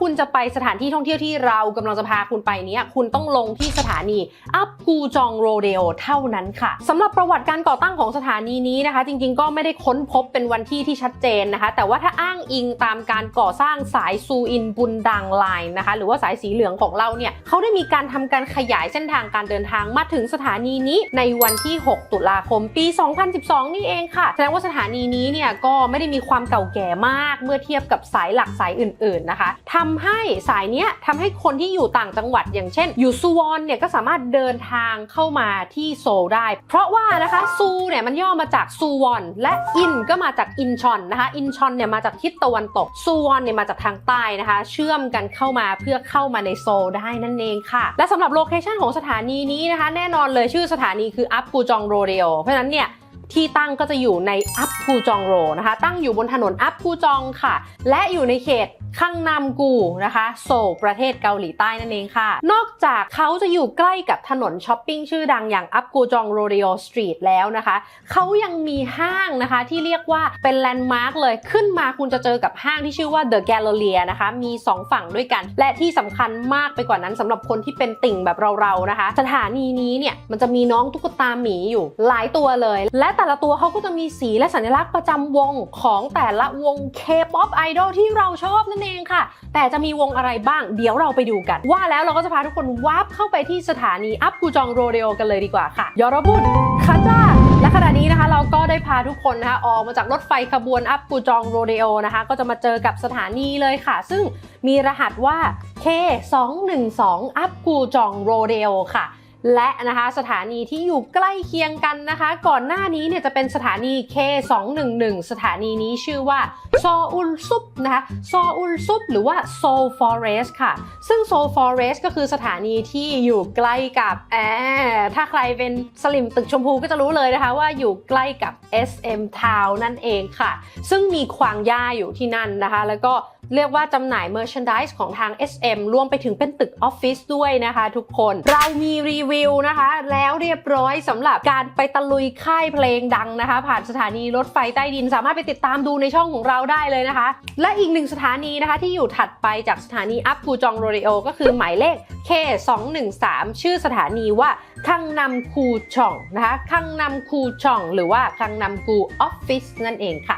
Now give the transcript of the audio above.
คุณจะไปสถานที่ท่องเที่ยวที่เรากำลังจะพาคุณไปเนี้ยคุณต้องลงที่สถานีอัปกูจองโรเดโอเท่านั้นค่ะสำหรับประวัติการก่อตั้งของสถานีนี้นะคะ จริงๆ ก็ไม่ได้ค้นพบเป็นวันที่ที่ชัดเจนนะคะ แต่ว่าถ้าอ้างอิงตามการก่อสร้างสายซูอินบุนดังไลน์นะคะ หรือว่าสายสีเหลืองของเราเนี่ยเขาได้มีการทำการขยายเส้นทางการเดินทางมาถึงสถานีนี้ในวันที่ 6 ตุลาคมปี 2012 นี่เองค่ะแสดงว่าสถานีนี้เนี่ยก็ไม่ได้มีความเก่าแก่มากเมื่อเทียบกับสายหลักสายอื่น ๆนะคะทำให้สายเนี้ยทำให้คนที่อยู่ต่างจังหวัดอย่างเช่น อยู่ซูวอนเนี่ยก็สามารถเดินทางเข้ามาที่โซลได้ เพราะว่านะคะซูเนี่ยมันย่อมาจากซูวอนและอินก็มาจากอินชอนนะคะอินชอนเนี่ยมาจากทิศตะวันตกซูวอนเนี่ยมาจากทางใต้นะคะ เชื่อมกันเข้ามาเพื่อเข้ามาในโซลได้นั่นเองค่ะ และสำหรับโลเคชันของสถานีนี้นะคะ แน่นอนเลยชื่อสถานีคืออัปปูจองโรเดโอเพราะฉะนั้นเนี่ยที่ตั้งก็จะอยู่ในอัปพูจองโรนะคะ ตั้งอยู่บนถนนอัปพูจองค่ะ และอยู่ในเขต คังนามกูนะคะโซลประเทศเกาหลีใต้นั่นเองค่ะ นอกจากเขาจะอยู่ใกล้กับถนนช้อปปิ้งชื่อดังอย่างอัปกูจองโรเดโอสตรีทแล้วนะคะ เขายังมีห้างนะคะที่เรียกว่าเป็นแลนด์มาร์กเลยขึ้นมาคุณจะเจอกับห้างที่ชื่อว่า The Galleria นะคะ มี 2 ฝั่งด้วยกัน และที่สำคัญมากไปกว่านั้นสำหรับคนที่เป็นติ่งแบบเราๆนะคะ สถานีนี้เนี่ยมันจะมีน้องตุ๊กตาหมีอยู่หลายตัวเลย และแต่ละตัวเขาก็จะมีสีและสัญลักษณ์ประจำวงของแต่ละวง K-POP Idol ที่เราชอบนั่นเองค่ะ แต่จะมีวงอะไรบ้างเดี๋ยวเราไปดูกัน ว่าแล้วเราก็จะพาทุกคนวาร์ปเข้าไปที่สถานีอัปกูจองโรเดโอกันเลยดีกว่าค่ะยอรบุนคาจ้าและขณะนี้นะคะเราก็ได้พาทุกคนนะคะออกมาจากรถไฟขบวนอัปกูจองโรเดโอนะคะ ก็จะมาเจอกับสถานีเลยค่ะ ซึ่งมีรหัสว่า K212 อัปกูจองโรเดโอค่ะ และนะคะสถานีที่อยู่ใกล้เคียงกันนะคะ ก่อนหน้านี้เนี่ยจะเป็นสถานี K211 สถานีนี้ชื่อว่าซออุลซุปนะคะซออุลซุปหรือว่าโซลฟอเรสค่ะ ซึ่งโซลฟอเรสก็คือสถานีที่อยู่ใกล้กับแอถ้าใครเป็นสลิมตึกชมพูก็จะรู้เลยนะคะว่าอยู่ใกล้กับ SM Town นั่นเองค่ะ ซึ่งมีควางย่าอยู่ที่นั่นนะคะ แล้วก็ เรียกว่าจำหน่าย merchandise ของทาง SM รวมไปถึงเป็นตึกออฟฟิศด้วยนะคะทุกคนเรามีรีวิวนะคะ แล้วเรียบร้อยสำหรับการไปตะลุยค่ายเพลงดังนะคะ ผ่านสถานีรถไฟใต้ดิน สามารถไปติดตามดูในช่องของเราได้เลยนะคะ และอีกหนึ่งสถานีนะคะที่อยู่ถัดไปจากสถานีอัปกูจองโรเดโอก็คือหมายเลข K213 ชื่อสถานีว่าคังนำคูช่องนะคะคังนำคูช่อง หรือว่าคังนำกูออฟฟิศนั่นเองค่ะ